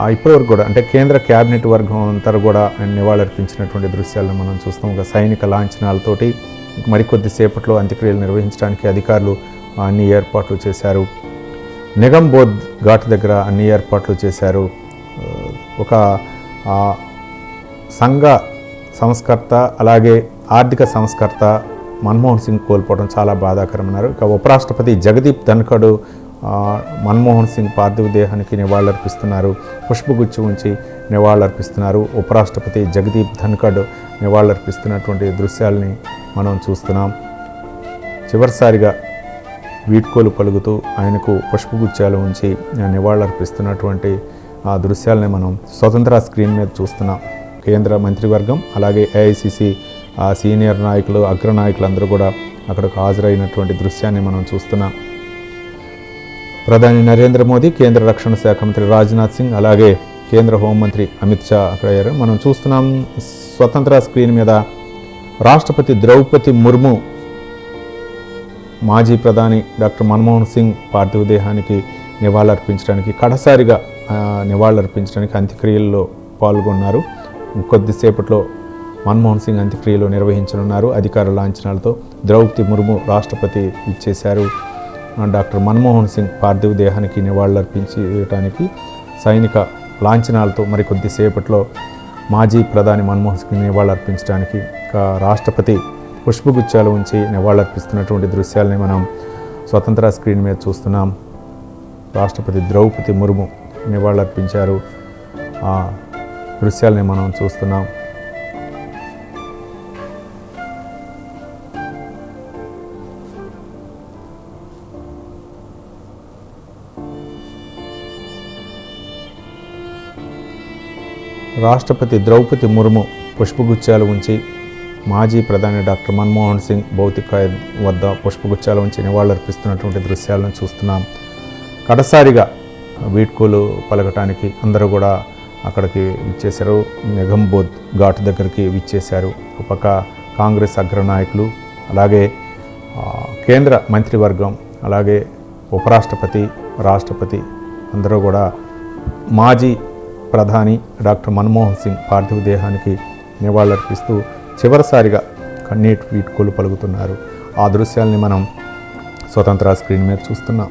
ఇప్పటివరకు కూడా అంటే కేంద్ర క్యాబినెట్ వర్గం అంతా కూడా నివాళులర్పించినటువంటి దృశ్యాలను మనం చూస్తాం. ఒక సైనిక లాంఛనాలతోటి మరికొద్ది సేపట్లో అంత్యక్రియలు నిర్వహించడానికి అధికారులు అన్ని ఏర్పాట్లు చేశారు. నిగంబోధ్ ఘాట్ దగ్గర అన్ని ఏర్పాట్లు చేశారు. ఒక ఆ, సంఘ సంస్కర్త అలాగే ఆర్థిక సంస్కర్త మన్మోహన్ సింగ్ కోల్పోవడం చాలా బాధాకరమన్నారు. ఇక ఉపరాష్ట్రపతి జగదీప్ ధన్ఖడ్ మన్మోహన్ సింగ్ పార్థివ దేహానికి నివాళులర్పిస్తున్నారు. పుష్పగుచ్చి ఉంచి నివాళులర్పిస్తున్నారు. ఉపరాష్ట్రపతి జగదీప్ ధన్ఖడ్ నివాళులర్పిస్తున్నటువంటి దృశ్యాల్ని మనం చూస్తున్నాం. చివరిసారిగా వీడ్కోలు పలుకుతూ ఆయనకు పుష్పగుచ్చాలు ఉంచి నివాళులర్పిస్తున్నటువంటి ఆ దృశ్యాలని మనం స్వతంత్ర స్క్రీన్ మీద చూస్తున్నాం. కేంద్ర మంత్రివర్గం అలాగే ఏఐసిసి సీనియర్ నాయకులు అగ్రనాయకులు అందరూ కూడా అక్కడకు హాజరైనటువంటి దృశ్యాన్ని మనం చూస్తున్నాం. ప్రధాని నరేంద్ర మోదీ కేంద్ర రక్షణ శాఖ మంత్రి రాజ్నాథ్ సింగ్ అలాగే కేంద్ర హోంమంత్రి అమిత్ షా అక్కడ అయ్యారు. మనం చూస్తున్నాం స్వతంత్ర స్క్రీన్ మీద రాష్ట్రపతి ద్రౌపది ముర్ము మాజీ ప్రధాని డాక్టర్ మన్మోహన్ సింగ్ పార్థివ దేహానికి నివాళులర్పించడానికి కడసారిగా నివాళులర్పించడానికి అంత్యక్రియల్లో పాల్గొన్నారు. కొద్దిసేపట్లో మన్మోహన్ సింగ్ అంత్యక్రియలు నిర్వహించనున్నారు. అధికార లాంఛనాలతో ద్రౌపది ముర్ము రాష్ట్రపతి ఇచ్చేశారు. డాక్టర్ మన్మోహన్ సింగ్ పార్థివ దేహానికి నివాళులర్పించడానికి సైనిక లాంఛనాలతో మరికొద్దిసేపట్లో మాజీ ప్రధాని మన్మోహన్ సింగ్ నివాళులర్పించడానికి రాష్ట్రపతి పుష్పగుచ్చాలు ఉంచి నివాళులర్పిస్తున్నటువంటి దృశ్యాలని మనం స్వతంత్ర స్క్రీన్ మీద చూస్తున్నాం. రాష్ట్రపతి ద్రౌపది ముర్ము నివాళులర్పించారు. ఆ దృశ్యాలని మనం చూస్తున్నాం. రాష్ట్రపతి ద్రౌపది ముర్ము పుష్పగుచ్చాలు ఉంచి మాజీ ప్రధాని డాక్టర్ మన్మోహన్ సింగ్ భౌతిక వద్ద పుష్పగుచ్చాలు ఉంచి నివాళులర్పిస్తున్నటువంటి దృశ్యాలను చూస్తున్నాం. కడసారిగా వీడ్కోలు పలకటానికి అందరూ కూడా అక్కడికి విచ్చేశారు. నిఘంబోధ్ ఘాట్ దగ్గరికి విచ్చేశారు. ఒక పక్క కాంగ్రెస్ అగ్రనాయకులు అలాగే కేంద్ర మంత్రివర్గం అలాగే ఉపరాష్ట్రపతి రాష్ట్రపతి అందరూ కూడా మాజీ ప్రధాని డాక్టర్ మన్మోహన్ సింగ్ పార్థివ దేహానికి నివాళులర్పిస్తూ చివరిసారిగా కన్నీటి వీడ్కోలు పలుకుతున్నారు ఆ దృశ్యాల్ని మనం స్వతంత్ర స్క్రీన్ మీద చూస్తున్నాం.